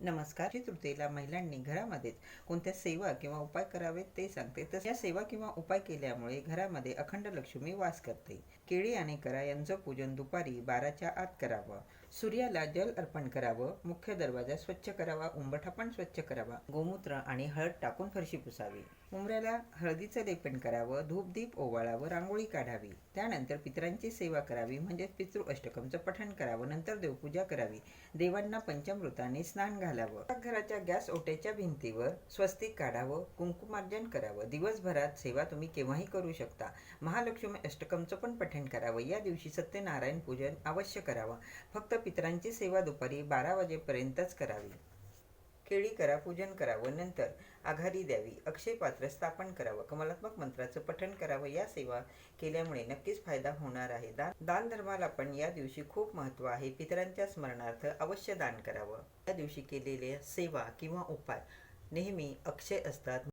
नमस्कार तृतीयेला महिलांनी घरामध्येच कोणत्या सेवा किंवा उपाय करावेत ते सांगते. तर या सेवा किंवा उपाय केल्यामुळे घरामध्ये अखंड लक्ष्मी वास करते. केळी आणि करा यांचं पूजन दुपारी बाराच्या आत करावं. सूर्याला जल अर्पण करावं मुख्य दरवाजा स्वच्छ करावा उंबठा पण स्वच्छ करावा. गोमूत्र आणि हळद टाकून फरशी पुसावी. उमऱ्याला हळदीचं लेपन करावं धूपदीप ओवाळावं रांगोळी काढावी. त्यानंतर पितरांची सेवा करावी म्हणजेच पितृ अष्टकमचं पठण करावं नंतर देवपूजा करावी. देवांना पंचमृताने स्नान घालावं. घराच्या गॅस ओट्याच्या भिंतीवर स्वस्तिक काढावं कुंकुमार्जन करावं. दिवसभरात सेवा तुम्ही केव्हाही करू शकता. महालक्ष्मी अष्टकमचं पण पठण करावं. या दिवशी सत्यनारायण पूजन अवश्य करावं. फक्त पितरांची सेवा दुपारी बारा वाजेपर्यंतच करावी. केळी करा पूजन करावं नंतर आघारी द्यावी. अक्षय पात्र स्थापन करावं. कमलात्मक मंत्राचं पठण करावं. या सेवा केल्यामुळे नक्कीच फायदा होणार आहे. दान दान धर्माला पण या दिवशी खूप महत्त्व आहे. पितरांच्या स्मरणार्थ अवश्य दान करावं. या दिवशी केलेल्या सेवा किंवा उपाय नेहमी अक्षय असतात.